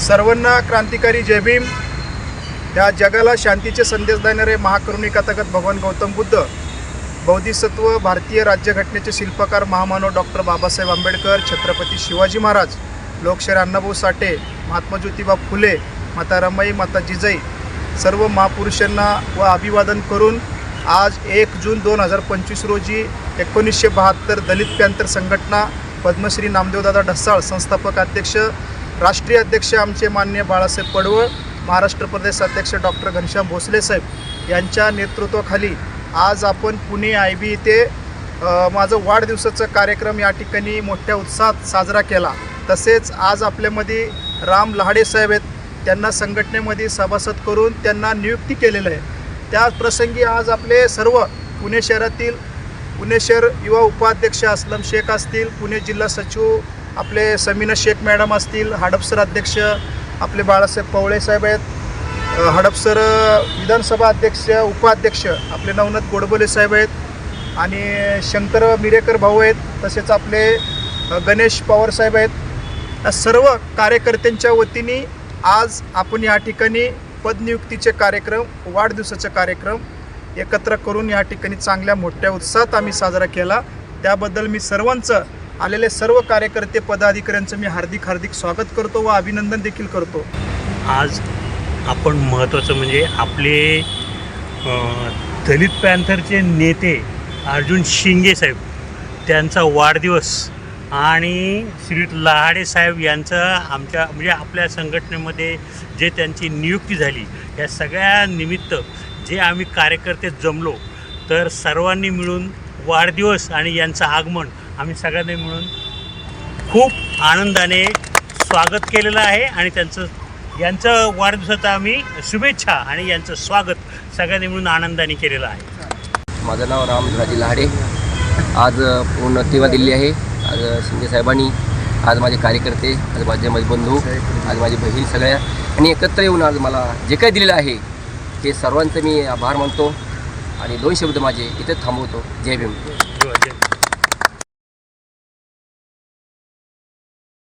सर्वांना क्रांतिकारी जय भीम. या जगाला शांतीचे संदेश देणारे महाकरुणी कथागत भगवान गौतम बुद्ध बौद्धिसत्व भारतीय राज्यघटनेचे शिल्पकार महामानव डॉक्टर बाबासाहेब आंबेडकर छत्रपती शिवाजी महाराज लोकशाहीर अण्णाभाऊ साठे महात्मा ज्योतिबा फुले माता रमाई माता जिजाई सर्व महापुरुषांना व अभिवादन करून आज एक जून दोन हजार पंचवीस रोजी एकोणीसशे बहात्तर दलित पॅंथर संघटना पद्मश्री नामदेवदादा ढसाळ संस्थापक अध्यक्ष राष्ट्रीय अध्यक्ष आमचे मान्य बाळासाहेब पडवळ महाराष्ट्र प्रदेश अध्यक्ष डॉक्टर घनश्याम भोसले साहेब यांच्या नेतृत्वाखाली आज आपण पुणे आय बी इथे माझं वाढदिवसाचा कार्यक्रम या ठिकाणी मोठ्या उत्साहात साजरा केला. तसेच आज आपल्यामध्ये राम लहाडे साहेब आहेत त्यांना संघटनेमध्ये सभासद करून त्यांना नियुक्ती केलेलं आहे. त्या प्रसंगी आज आपले सर्व पुणे शहरातील पुणे शहर युवा उपाध्यक्ष असलम शेख असतील पुणे जिल्हा सचिव आपले समीना शेख मॅडम असतील हडपसर अध्यक्ष आपले बाळासाहेब पवळे साहेब आहेत हडपसर विधानसभा अध्यक्ष उपाध्यक्ष आपले नवनाथ गोडबोले साहेब आहेत आणि शंकर मिरेकर भाऊ आहेत तसेच आपले गणेश पवार साहेब आहेत. सर्व कार्यकर्त्यांच्या वतीने आज आपण या ठिकाणी पदनियुक्तीचे कार्यक्रम वाढदिवसाचे कार्यक्रम एकत्र करून या ठिकाणी चांगल्या मोठ्या उत्साहात आम्ही साजरा केला. त्याबद्दल मी सर्वांचं आलेले सर्व कार्यकर्ते पदाधिकाऱ्यांचं मी हार्दिक हार्दिक स्वागत करतो व अभिनंदन देखील करतो. आज आपण महत्त्वाचं म्हणजे आपले दलित पॅन्थरचे नेते अर्जुन शिंगे साहेब त्यांचा वाढदिवस आणि श्री लहाडे साहेब यांचं आमच्या म्हणजे आपल्या संघटनेमध्ये जे त्यांची नियुक्ती झाली या सगळ्या निमित्त जे आम्ही कार्यकर्ते जमलो तर सर्वांनी मिळून वाढदिवस आणि यांचं आगमन आम्ही सगळ्यांनी मिळून खूप आनंदाने स्वागत केलेलं आहे आणि त्यांचं यांचं वाढदिवसाचं आम्ही शुभेच्छा आणि यांचं स्वागत सगळ्यांनी मिळून आनंदाने केलेलं आहे. माझं नाव राम धनाजी लहाडे. आज पूर्ण तेव्हा दिल्ली आहे. आज शिंदे साहेबांनी आज माझे कार्यकर्ते आज माझे माझे बंधू आज माझी बहीण सगळ्या आणि एकत्र येऊन आज मला जे काही दिलेलं आहे ते सर्वांचं मी आभार मानतो आणि दोन शब्द माझे इथं थांबवतो. जय भीम.